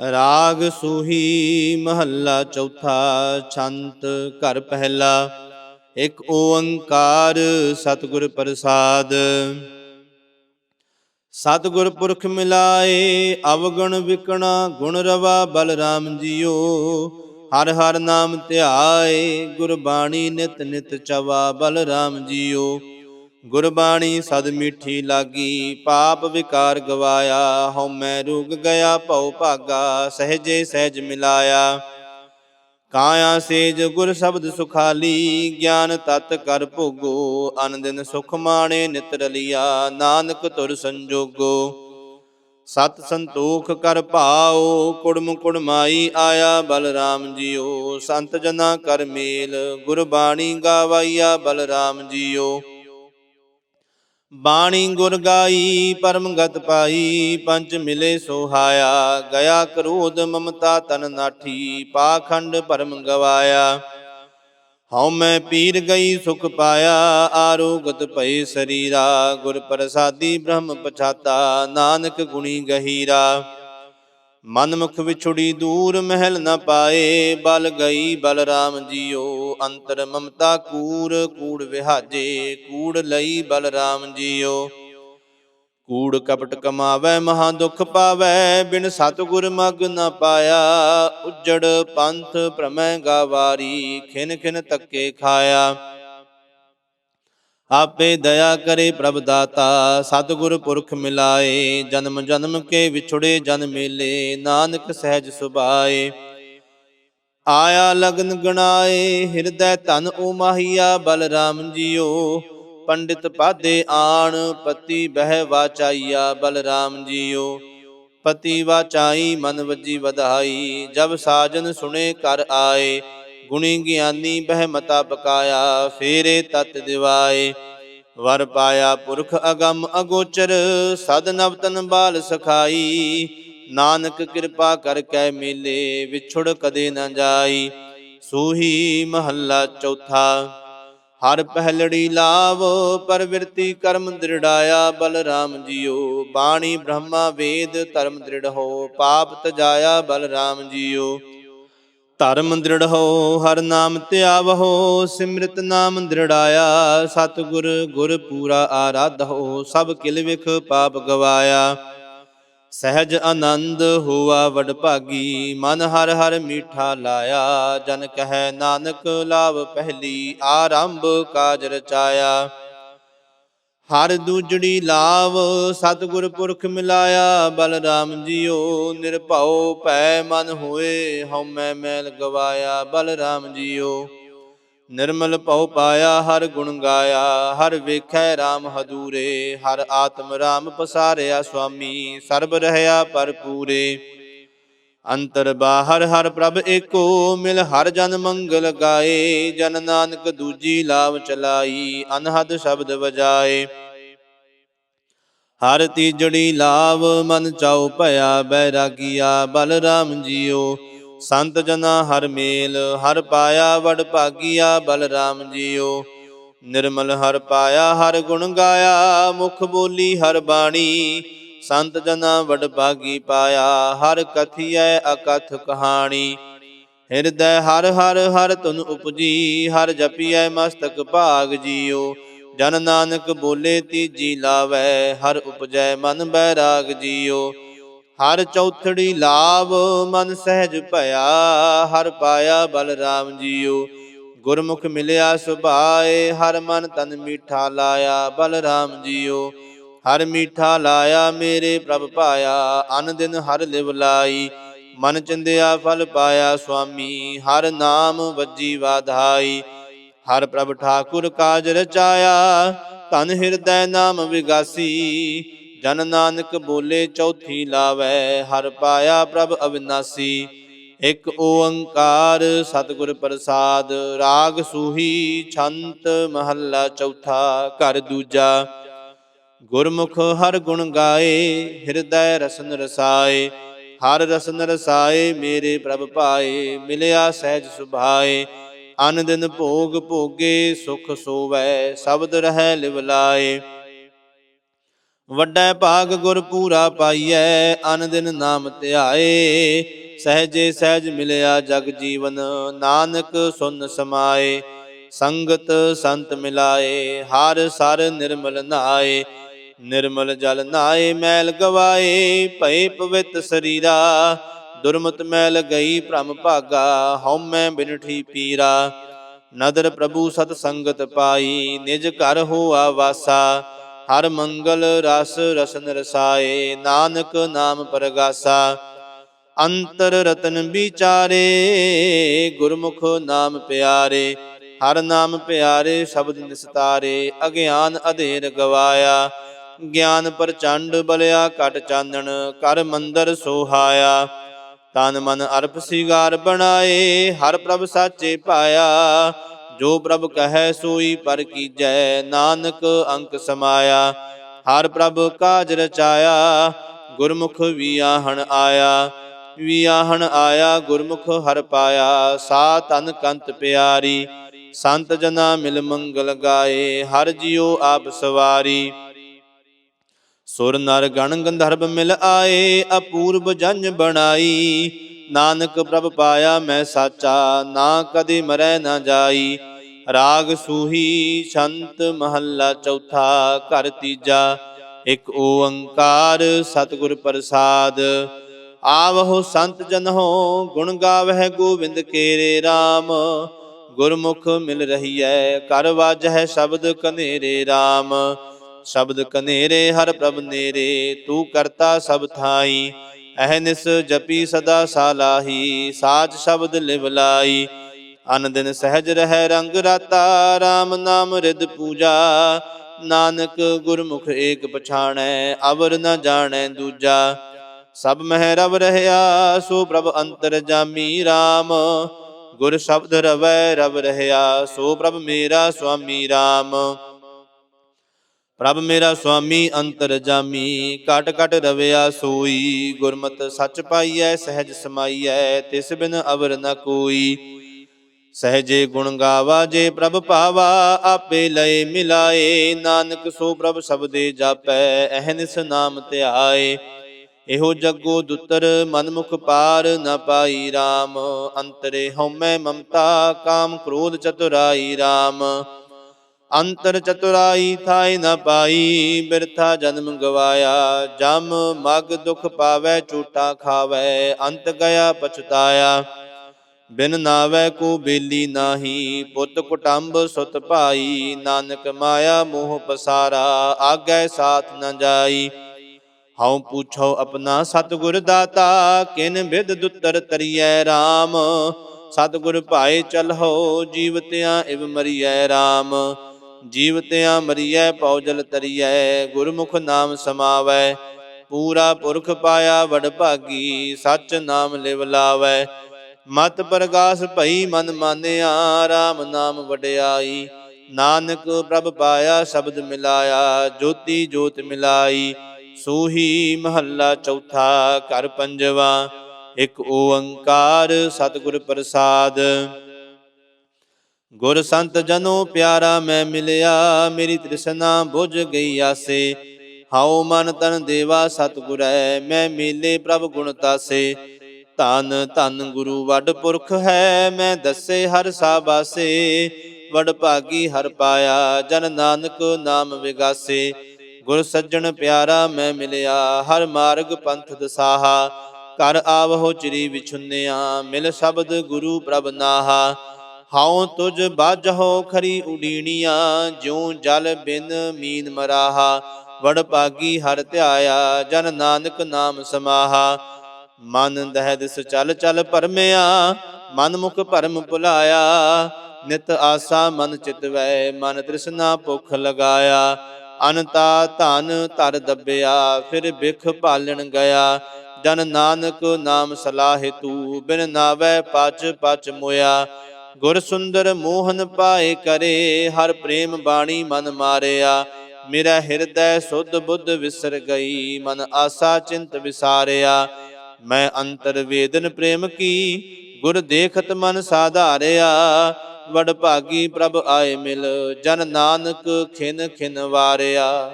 ਰਾਗ ਸੂਹੀ ਮਹੱਲਾ ਚੌਥਾ ਛੰਤ ਘਰ ਪਹਿਲਾ, ਇੱਕ ਓੰਕਾਰ ਸਤਿਗੁਰ ਪ੍ਰਸਾਦ। ਸਤਿਗੁਰ ਪੁਰਖ ਮਿਲਾਏ, ਅਵਗੁਣ ਵਿਕਣਾ ਗੁਣ ਰਵਾ ਬਲਰਾਮ ਜੀਓ। ਹਰ ਹਰ ਨਾਮ ਧਿਆਏ, ਗੁਰਬਾਣੀ ਨਿਤ ਨਿਤ ਚਵਾ ਬਲਰਾਮ ਜੀਓ। ਗੁਰਬਾਣੀ ਸਦ ਮਿੱਠੀ ਲਾਗੀ, ਪਾਪ ਵਿਕਾਰ ਗਵਾਇਆ ਹਉਮੈ ਰੁਗ ਗਿਆ, ਭਉ ਭਾਗਾ, ਸਹਜੇ ਸਹਿਜ ਮਿਲਾਇਆ। ਕਾਇਆ ਸੇਜ ਗੁਰ ਸ਼ਬਦ ਸੁਖਾਲੀ, ਗਿਆਨ ਤਤ ਕਰ ਭੋਗੋ ਅਨ ਦਿਨ ਸੁਖ ਮਾਣੇ ਨਿਤ ਰਲਿਆ, ਨਾਨਕ ਤੁਰ ਸੰਜੋਗੋ। ਸਤ ਸੰਤੋਖ ਕਰ ਭਾਉ, ਕੁੜਮ ਕੁੜਮਾਈ ਆਇਆ, ਬਲਰਾਮ ਜੀਓ, ਸੰਤ ਜਨਾ ਕਰ ਮੇਲ, ਗੁਰਬਾਣੀ ਗਾਵਾਈਆ, ਬਲਰਾਮ ਜੀਓ। ਬਾਣੀ ਗੁਰ ਗਾਈ ਪਰਮ ਪਾਈ ਪੰਚ ਮਿਲੇ ਸੋਹਾਇਆ, ਗਿਆ ਕਰੋਧ ਮਮਤਾ ਤਨ ਨਾਠੀ, ਪਾਖੰਡ ਭਰਮ ਗਵਾਇਆ। ਹਉ ਮੈਂ ਪੀਰ ਗਈ ਸੁਖ ਪਾਇਆ, ਆਰੋਗਤ ਭਏ ਸਰੀਰਾ, ਗੁਰ ਪ੍ਰਸਾਦੀ ਬ੍ਰਹਮ ਪਛਾਤਾ, ਨਾਨਕ ਗੁਣੀ ਗਹੀਰਾ। ਮਨਮੁਖ ਵਿਛੁੜੀ ਦੂਰ ਮਹਿਲ ਨ ਪਾਏ, ਬਲ ਗਈ ਬਲਰਾਮ ਜੀਓ, ਅੰਤਰ ਮਮਤਾ ਕੂੜ ਕੂੜ ਵਿਹਾਜੇ, ਕੂੜ ਲਈ ਬਲਰਾਮ ਜੀਓ। ਕੂੜ ਕਪਟ ਕਮਾਵੇ, ਮਹਾ ਦੁਖ ਪਾਵੇ, ਬਿਨ ਸਤਿਗੁਰ ਮਗ ਨ ਪਾਇਆ। ਉਜੜ ਪੰਥ ਭ੍ਰਮੈ ਗਾਵਾਰੀ ਖਿਨ ਖਿਨ ਤੱਕੇ ਖਾਇਆ। ਆਪੇ ਦਇਆ ਕਰੇ ਪ੍ਰਭ ਦਾਤਾ। ਸਤਿਗੁਰ ਪੁਰਖ ਮਿਲਾਏ, ਜਨਮ ਜਨਮ ਕੇ ਵਿਛੜੇ ਜਨ ਮੇਲੇ, ਨਾਨਕ ਸਹਿਜ ਸੁਭਾਏ। ਆਇਆ ਲਗਨ ਗਣਾਏ, ਹਿਰਦੈ ਧਨ ਓ ਮਾਹੀਆ ਬਲਰਾਮ ਜੀਓ। ਪੰਡਿਤ ਪਾਦੇ ਆਣ, ਪਤੀ ਬਹਿ ਵਾਚਾਈਆ, ਬਲਰਾਮ ਜੀਓ। ਪਤੀ ਵਾਚਾਈ, ਮਨ ਵਜੀ ਵਧਾਈ, ਜਬ ਸਾਜਨ ਸੁਣੇ ਕਰ ਆਏ। ਗੁਣੀ ਗਿਆਨੀ ਬਹਿ ਮਤਾ ਪਕਾਇਆ ਫੇਰੇ ਤਤ ਦਿਵਾਏ। ਵਰ ਪਾਇਆ ਪੁਰਖ ਅਗੰਮ ਅਗੋਚਰ, ਸਦ ਨਵਤਨ ਬਾਲ ਸਖਾਈ। ਨਾਨਕ ਕਿਰਪਾ ਕਰ ਕੈ ਮੇਲੇ ਵਿਛੁੜ ਕਦੇ ਨਾ ਜਾਈ। ਸੂਹੀ ਮਹੱਲਾ ਚੌਥਾ, ਹਰ ਪਹਿਲੜੀ ਲਾਵ ਪਰਵਿਰਤੀ ਕਰਮ ਦ੍ਰਿੜਾਇਆ। ਬਲਰਾਮ ਜੀਓ, ਬਾਣੀ ਬ੍ਰਹਮਾ ਵੇਦ ਧਰਮ ਦ੍ਰਿੜ ਹੋ। ਪਾਪ ਤਜਾਇਆ ਬਲਰਾਮ ਜੀਓ। ਧਰਮ ਦ੍ਰਿੜ ਹੋ ਹਰ ਨਾਮ ਧਿਆਵਹੋ, ਸਿਮਰਤ ਨਾਮ ਦ੍ਰਿੜਾਇਆ, ਸਤਿਗੁਰ ਗੁਰ ਪੂਰਾ ਆਰਾਧੋ ਸਭ ਕਿਲ ਵਿਖ ਪਾਪ ਗਵਾਇਆ। ਸਹਿਜ ਆਨੰਦ ਹੋਆ ਵਡ ਭਾਗੀ, ਮਨ ਹਰ ਹਰ ਮੀਠਾ ਲਾਇਆ। ਜਨ ਕਹੈ ਨਾਨਕ ਲਾਭ ਪਹਿਲੀ, ਆਰੰਭ ਕਾਜ ਰਚਾਇਆ। ਹਰ ਦੂਜੜੀ ਲਾਭ ਸਤਿਗੁਰ ਪੁਰਖ ਮਿਲਾਇਆ, ਬਲਰਾਮ ਜੀਓ, ਨਿਰਭਉ, ਭੈ ਮਨ ਹੋਏ ਹਉਮੈ ਮੈਲ ਗਵਾਇਆ, ਬਲਰਾਮ ਜੀਓ। ਨਿਰਮਲ ਭਉ ਪਾਇਆ, ਹਰ ਗੁਣ ਗਾਇਆ, ਹਰ ਵੇਖੈ RAM ਹਦੂਰੇ, ਹਰ ਆਤਮ RAM ਪਸਾਰਿਆ ਸੁਆਮੀ ਸਰਬ ਰਹਿਆ ਪਰਪੂਰੇ ਅੰਤਰ ਬਾਹਰ ਹਰ ਪ੍ਰਭ ਏਕੋ, ਮਿਲ ਹਰ ਜਨ ਮੰਗਲ ਗਾਏ, ਜਨ ਨਾਨਕ ਦੂਜੀ ਲਾਭ ਚਲਾਈ, ਅਨਹਦ ਸ਼ਬਦ ਵਜਾਏ। ਹਰ ਤੀਜੜੀ ਲਾਭ ਮਨ ਚਾਉ ਭਇਆ, ਬੈਰਾਗੀਆ, ਬਲਰਾਮ ਜੀਓ। ਸੰਤ ਜਨਾ ਹਰ ਮੇਲ, ਹਰ ਪਾਇਆ ਵਡ ਭਾਗੀਆ, ਬਲਰਾਮ ਜੀਓ। ਨਿਰਮਲ ਹਰ ਪਾਇਆ, ਹਰ ਗੁਣ ਗਾਇਆ, ਮੁਖ ਬੋਲੀ ਹਰ ਬਾਣੀ। ਸੰਤ ਜਨਾ ਵਡ ਭਾਗੀ ਪਾਇਆ, ਹਰ ਕਥੀਐ ਅਕਥ ਕਹਾਣੀ। ਹਿਰਦੈ ਹਰ ਹਰ ਹਰ ਤੁਨ ਉਪਜੀ, ਹਰ ਜਪੀਐ ਮਸਤਕ ਭਾਗ ਜੀਓ। ਜਨ ਨਾਨਕ ਬੋਲੇ ਤੀਜੀ ਲਾਵੈ, ਹਰ ਉਪਜੈ ਮਨ ਬੈਰਾਗ ਜੀਓ। ਹਰ ਚੌਥੜੀ ਲਾਭ ਮਨ ਸਹਿਜ ਭਇਆ, ਹਰ ਪਾਇਆ ਬਲਰਾਮ ਜੀਓ। ਗੁਰਮੁਖ ਮਿਲਿਆ ਸੁਭਾਏ, ਹਰ ਮਨ ਤਨ ਮੀਠਾ ਲਾਇਆ ਬਲਰਾਮ ਜੀਓ। ਹਰ ਮੀਠਾ ਲਾਇਆ ਮੇਰੇ ਪ੍ਰਭ ਪਾਇਆ, ਅਨ ਦਿਨ ਹਰ ਲਿਵ ਲਾਈ। ਮਨ ਚਿੰਦਿਆ ਫਲ ਪਾਇਆ ਸੁਆਮੀ, ਹਰ ਨਾਮ ਵੱਜੀ ਵਾਧਾਈ। ਹਰ ਪ੍ਰਭ ਠਾਕੁਰ ਕਾਜ ਰਚਾਇਆ, ਧਨ ਹਿਰਦੈ ਨਾਮ ਵਿਗਾਸੀ। ਜਨ ਨਾਨਕ ਬੋਲੇ ਚੌਥੀ ਲਾਵੈ, ਹਰ ਪਾਇਆ ਪ੍ਰਭ ਅਵਿਨਾਸੀ। ਇਕ ਓੰਕਾਰ ਸਤਿਗੁਰ ਪ੍ਰਸਾਦ, ਰਾਗ ਸੂਹੀ ਛੰਤ ਮਹੱਲਾ ਚੌਥਾ, ਘਰ ਦੂਜਾ। ਗੁਰਮੁਖ ਹਰ ਗੁਣ ਗਾਏ, ਹਿਰਦੈ ਰਸਨ ਰਸਾਏ, ਹਰ ਰਸਨ ਰਸਾਏ ਮੇਰੇ ਪ੍ਰਭ ਪਾਏ, ਮਿਲਿਆ ਸਹਿਜ ਸੁਭਾਏ ਅਨ ਦਿਨ ਭੋਗ ਭੋਗੇ ਸੁਖ ਸੋਵੈ, ਸ਼ਬਦ ਰਹਿ ਲਿਵਲਾਏ ਵੱਡਾ ਭਾਗ ਗੁਰ ਪੂਰਾ ਪਾਈਐ ਅਨ ਦਿਨ ਨਾਮ ਧਿਆਏ, ਸਹਜੇ ਸਹਿਜ ਮਿਲਿਆ ਜਗ ਜੀਵਨ, ਨਾਨਕ ਸੁਨ ਸਮਾਏ, ਸੰਗਤ ਸੰਤ ਮਿਲਾਏ, ਹਰ ਸਰ ਨਿਰਮਲ ਨਾਏ ਨਿਰਮਲ ਜਲ ਨਾਏ ਮੈਲ ਗਵਾਏ, ਭਏ ਪਵਿੱਤ ਸਰੀਰਾ। ਦੁਰਮਤ ਮੈਲ ਗਈ ਭ੍ਰਮ ਭਾਗਾ ਹਉਮੈ ਬਿਨਠੀ ਪੀਰਾ। ਨਦਰ ਪ੍ਰਭੂ ਸਤ ਸੰਗਤ ਪਾਈ, ਨਿਜ ਘਰ ਹੋਆ ਵਾਸਾ। ਹਰ ਮੰਗਲ ਰਸ ਰਸਨ ਰਸਾਏ, ਨਾਨਕ ਨਾਮ ਪਰਗਾਸਾ। ਅੰਤਰ ਰਤਨ ਵਿਚਾਰੇ, ਗੁਰਮੁਖ ਨਾਮ ਪਿਆਰੇ। ਹਰ ਨਾਮ ਪਿਆਰੇ, ਸ਼ਬਦ ਨਿਸਤਾਰੇ, ਅਗਿਆਨ ਅਧੇਰ ਗਵਾਇਆ। ਗਿਆਨ ਪ੍ਰਚੰਡ ਬਲਿਆ ਕਟ ਚਾਨਣ ਕਰ ਮੰਦਰ ਸੋਹਾਇਆ। ਤਨ ਮਨ ਅਰਪ ਸਿਗਾਰ ਬਣਾਏ, ਹਰ ਪ੍ਰਭ ਸਾਚੇ ਪਾਇਆ। ਜੋ ਪ੍ਰਭ ਕਹੈ ਸੋਈ ਪਰ ਕੀਜੈ, ਨਾਨਕ ਅੰਕ ਸਮਾਇਆ। ਹਰ ਪ੍ਰਭ ਕਾਜ ਰਚਾਇਆ, ਗੁਰਮੁਖ ਵਿਆਹਣ ਆਇਆ। ਵੀਆਹਣ ਆਇਆ, ਗੁਰਮੁਖ ਹਰ ਪਾਇਆ। ਸਾ ਤਨ ਕੰਤ ਪਿਆਰੀ, ਸੰਤ ਜਨਾ ਮਿਲ ਮੰਗਲ ਗਾਏ। ਹਰ ਜਿਉ ਆਪ ਸਵਾਰੀ। ਸੁਰ ਨਰ ਗਣ ਗੰਧਰਵ ਮਿਲ ਆਏ ਅਪੂਰਬ ਜੰਜ ਬਣਾਈ। ਨਾਨਕ ਪ੍ਰਭ ਪਾਇਆ ਮੈਂ ਸਾਚਾ, ਨਾ ਕਦੇ ਮਰੈ ਨਾ ਜਾਈ। ਰਾਗ ਸੂਹੀ ਛੰਤ ਮਹੱਲਾ ਚੌਥਾ, ਘਰ ਤੀਜਾ, ਇਕ ਓੰਕਾਰ ਸਤਿਗੁਰ ਪ੍ਰਸਾਦ। ਆਵਹੁ ਸੰਤ ਜਨਹੁ, ਗੁਣ ਗਾਵਹਿ ਗੋਬਿੰਦ ਕੇਰੇ RAM ਗੁਰਮੁਖ ਮਿਲ ਰਹੀ ਹੈ ਕਰ ਵਾਜਹਿ ਸ਼ਬਦ ਕਨੇਰੇ RAM ਸ਼ਬਦ ਕਨੇਰੇ, ਹਰ ਪ੍ਰਭ ਨੇਰੇ, ਤੂੰ ਕਰਤਾ ਸਭ ਥਾਈ। ਅਹਨਿਸ ਜਪੀ ਸਦਾ ਸਾਲਾਹੀ ਸਾਚ ਸ਼ਬਦ ਲਿਵ ਲਾਈ। ਅਨ ਦਿਨ ਸਹਿਜ ਰਹਿ ਰੰਗ ਰਾਤਾ RAM ਨਾਮ ਰਿਦ ਪੂਜਾ। ਨਾਨਕ ਗੁਰਮੁਖ ਏਕ ਪਛਾਣੈ, ਅਵਰ ਨ ਜਾਣੈ ਦੂਜਾ। ਸਭ ਮਹਿ ਰਵ ਰਹਿਆ, ਸੋ ਪ੍ਰਭ ਅੰਤਰ ਜਾਮੀ RAM ਗੁਰ ਸ਼ਬਦ ਰਵੈ ਰਵ ਰਹਿਆ, ਸੋ ਪ੍ਰਭ ਮੇਰਾ ਸੁਆਮੀ RAM ਪ੍ਰਭ ਮੇਰਾ ਸੁਆਮੀ ਅੰਤਰ ਜਾਮੀ ਕਟ ਕਟ ਰਵਿਆ ਸੋਈ, ਗੁਰਮਤ ਸੱਚ ਪਾਈਐ, ਸਹਿਜ ਸਮਾਈਐ, ਤਿਸ ਬਿਨ ਅਵਰ ਨ ਕੋਈ। ਸਹਜੇ ਗੁਣ ਗਾਵਾ, ਜੇ ਪ੍ਰਭ ਪਾਵਾ, ਆਪੇ ਲਏ ਮਿਲਾਏ। ਨਾਨਕ ਸੋ ਪ੍ਰਭ ਸਬਦੇ ਜਾਪੈ, ਅਹਨਿਸ ਨਾਮ ਧਿਆਏ। ਇਹੋ ਜਗੋ ਦੁੱਤਰ, ਮਨਮੁਖ ਪਾਰ ਨ ਪਾਈ RAM ਅੰਤਰੇ ਹਉਮੈ ਮਮਤਾ, ਕਾਮ ਕ੍ਰੋਧ ਚਤੁਰਾਈ RAM ਅੰਤਰ ਚਤੁਰਾਈ ਥਾਇ ਨ ਪਾਈ, ਬਿਰਥਾ ਜਨਮ ਗਵਾਇਆ, ਜਮ ਮਗ ਦੁਖ ਪਾਵੈ, ਝੂਟਾ ਖਾਵੈ, ਅੰਤ ਗਿਆ ਪਛਤਾਇਆ। ਬਿਨ ਨਾਵੈ ਕੋ ਬੇਲੀ ਨਾਹੀ, ਪੁੱਤ ਕੁਟੰਬ ਸੁਤ ਭਾਈ, ਨਾਨਕ ਮਾਇਆ ਮੋਹ ਪਸਾਰਾ, ਆਗੈ ਸਾਥ ਨ ਜਾਈ। ਹਉ ਪੁੱਛੋ ਆਪਣਾ ਸਤਿਗੁਰ ਦਾਤਾ, ਕਿਨ ਬਿਦ ਦੁੱਤਰ ਤਰੀਐ RAM ਸਤਿਗੁਰ ਭਾਏ ਚਲਹੁ ਜੀਵਤਿਆਂ ਇਵ ਮਰੀਐ RAM ਜੀਵਤਿਆਂ ਮਰੀਐ ਪੌਜਲ ਤਰੀਐ, ਗੁਰਮੁਖ ਨਾਮ ਸਮਾਵੈ। ਪੂਰਾ ਪੁਰਖ ਪਾਇਆ ਵਡ ਭਾਗੀ, ਸਚ ਨਾਮ ਲਿਵ ਲਾਵੈ। ਮਤ ਪ੍ਰਗਾਸ ਭਈ ਮਨ ਮਾਨਿਆ RAM ਨਾਮ ਵਡਿਆਈ। ਨਾਨਕ ਪ੍ਰਭ ਪਾਇਆ, ਸ਼ਬਦ ਮਿਲਾਇਆ, ਜੋਤੀ ਜੋਤ ਮਿਲਾਈ। ਸੂਹੀ ਮਹੱਲਾ ਚੌਥਾ, ਘਰ ਪੰਜਵਾ, ਇੱਕ ਓੰਕਾਰ ਸਤਿਗੁਰ ਪ੍ਰਸਾਦ। ਗੁਰ ਸੰਤ ਜਨੋ ਪਿਆਰਾ ਮੈਂ ਮਿਲਿਆ, ਮੇਰੀ ਤ੍ਰਿਸ਼ਨਾ ਬੁਝ ਗਈ ਆਸੇ। ਹਾਉ ਮਨ ਤਨ ਦੇਵਾ ਸਤਿਗੁਰੈ ਮੈਂ ਮਿਲੇ ਪ੍ਰਭ ਗੁਣ ਤਾਸੇ। ਧਨ, ਧੰਨ ਗੁਰੂ ਵੱਡ ਪੁਰਖ ਹੈ, ਮੈਂ ਦੱਸੇ ਹਰ ਸਾਬਾਸੇ ਵਡ ਭਾਗੀ ਹਰ ਪਾਇਆ, ਜਨ ਨਾਨਕ ਨਾਮ ਵਿਗਾਸੇ। ਗੁਰ ਸੱਜਣ ਪਿਆਰਾ ਮੈਂ ਮਿਲਿਆ, ਹਰ ਮਾਰਗ ਪੰਥ ਦਸਾਹਾ। ਕਰ ਆਵਹੁ ਚਿਰੀ ਵਿਛੁੰਨਿਆ, ਮਿਲ ਸ਼ਬਦ ਗੁਰੂ ਪ੍ਰਭ ਨਾਹਾ। ਹਾਉ ਤੁਜ ਬਾਝਹੁ ਖਰੀ ਉਡੀਣੀਆਂ, ਜਿਉ ਜਲ ਬਿਨ ਮੀਨ ਮਰਾਹਾ। ਵੜ ਭਾਗੀ ਹਰ ਧਿਆਇਆ, ਜਨ ਨਾਨਕ ਨਾਮ ਸਮਾਹਾ। ਮਨ ਦਹਿਦ ਦਿਸ ਚਲ ਚਲ ਭਰਮਿਆ ਮਨ ਮੁਖ ਭਰਮ ਭੁਲਾਇਆ। ਨਿਤ ਆਸਾ ਮਨ ਚਿਤਵੈ ਮਨ ਤ੍ਰਿਸ਼ਨਾ ਭੁਖ ਲਗਾਇਆ। ਅਨਤਾ ਧਨ ਧਰ ਦੱਬਿਆ, ਫਿਰ ਬਿਖ ਭਾਲਣ ਗਿਆ। ਜਨ ਨਾਨਕ ਨਾਮ ਸਲਾਹਿ ਤੂ, ਬਿਨ ਨਾਵੈ ਪਚ ਪਚ ਮੋਇਆ। ਗੁਰ ਸੁੰਦਰ ਮੋਹਨ ਪਾਏ ਕਰੇ, ਹਰ ਪ੍ਰੇਮ ਬਾਣੀ ਮਨ ਮਾਰਿਆ। ਮੇਰਾ ਹਿਰਦੈ ਸੁਧ ਬੁੱਧ ਵਿਸਰ ਗਈ, ਮਨ ਆਸਾ ਚਿੰਤ ਵਿਸਾਰਿਆ। ਮੈਂ ਅੰਤਰ ਵੇਦਨ ਪ੍ਰੇਮ ਕੀ, ਗੁਰ ਦੇਖਤ ਮਨ ਸਾਧਾਰਿਆ। ਵਡ ਭਾਗੀ ਪ੍ਰਭ ਆਏ ਮਿਲ, ਜਨ ਨਾਨਕ ਖਿਨ ਖਿਨ ਵਾਰਿਆ।